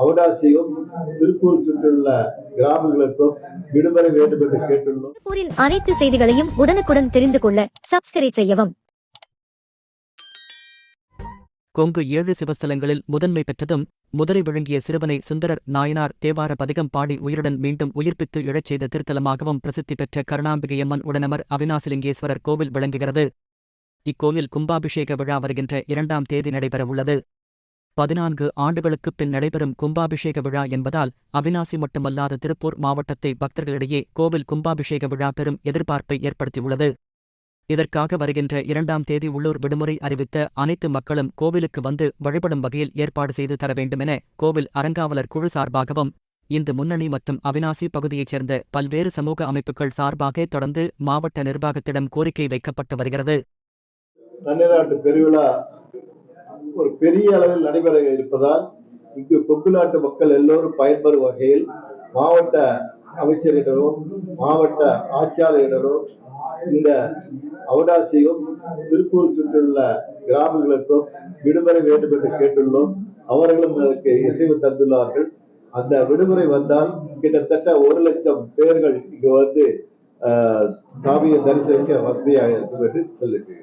அவடாசியும் திருப்பூர் சுற்றியுள்ள கிராமங்களுக்கும் விடுமுறை வேண்டும் என்று கேட்டுள்ளோம். திருப்பூரின் அனைத்து செய்திகளையும் உடனுக்குடன் தெரிந்து கொள்ள சப்ஸ்கிரைப் செய்யவும். கொங்கு ஏழு சிவஸ்தலங்களில் முதன்மை பெற்றதும் முதலை விழுங்கிய சிறுவனை சுந்தரர் நாயனார் தேவார பதிகம் பாடி உயிருடன் மீண்டும் உயிர்ப்பித்து இழச் செய்த திருத்தலமாகவும் பிரசித்தி பெற்ற கருணாம்பிகையம்மன் உடனமர் அவினாசிலிங்கேஸ்வரர் கோவில் விளங்குகிறது. இக்கோவில் கும்பாபிஷேக விழா வருகின்ற இரண்டாம் தேதி நடைபெறவுள்ளது. பதினான்கு ஆண்டுகளுக்குப் பின் நடைபெறும் கும்பாபிஷேக விழா என்பதால் அவினாசி மட்டுமல்லாத திருப்பூர் மாவட்டத்தை பக்தர்களிடையே கோவில் கும்பாபிஷேக விழா பெரும் எதிர்பார்ப்பை ஏற்படுத்தியுள்ளது. இதற்காக வருகின்ற இரண்டாம் தேதி உள்ளூர் விடுமுறை அறிவித்த அனைத்து மக்களும் கோவிலுக்கு வந்து வழிபடும் வகையில் ஏற்பாடு செய்து தர வேண்டுமென கோவில் அறங்காவலர் குழு சார்பாகவும் இந்து முன்னணி மற்றும் அவினாசி பகுதியைச் சேர்ந்த பல்வேறு சமூக அமைப்புகள் சார்பாக தொடர்ந்து மாவட்ட நிர்வாகத்திடம் கோரிக்கை வைக்கப்பட்டு வருகிறது. நன்னிராட்டு பெருவிழா ஒரு பெரிய அளவில் நடைபெற இருப்பதால் இங்கு கொங்கு நாட்டு மக்கள் எல்லோரும் பயன்பெறும் வகையில் மாவட்ட அமைச்சரிடமும் மாவட்ட ஆட்சியாளரிடமும் இந்த அவடாசியும் திருப்பூர் சுற்றியுள்ள கிராமங்களுக்கும் விடுமுறை வேண்டும் என்று கேட்டுள்ளோம். அவர்களும் அதற்கு இசைவு தந்துள்ளார்கள். அந்த விடுமுறை வந்தால் கிட்டத்தட்ட ஒரு லட்சம் பேர்கள் இங்கு வந்து ஆஹ், சாமியை தரிசனிக்க வசதியாக இருக்கும் என்று சொல்லியிருக்கிறேன்.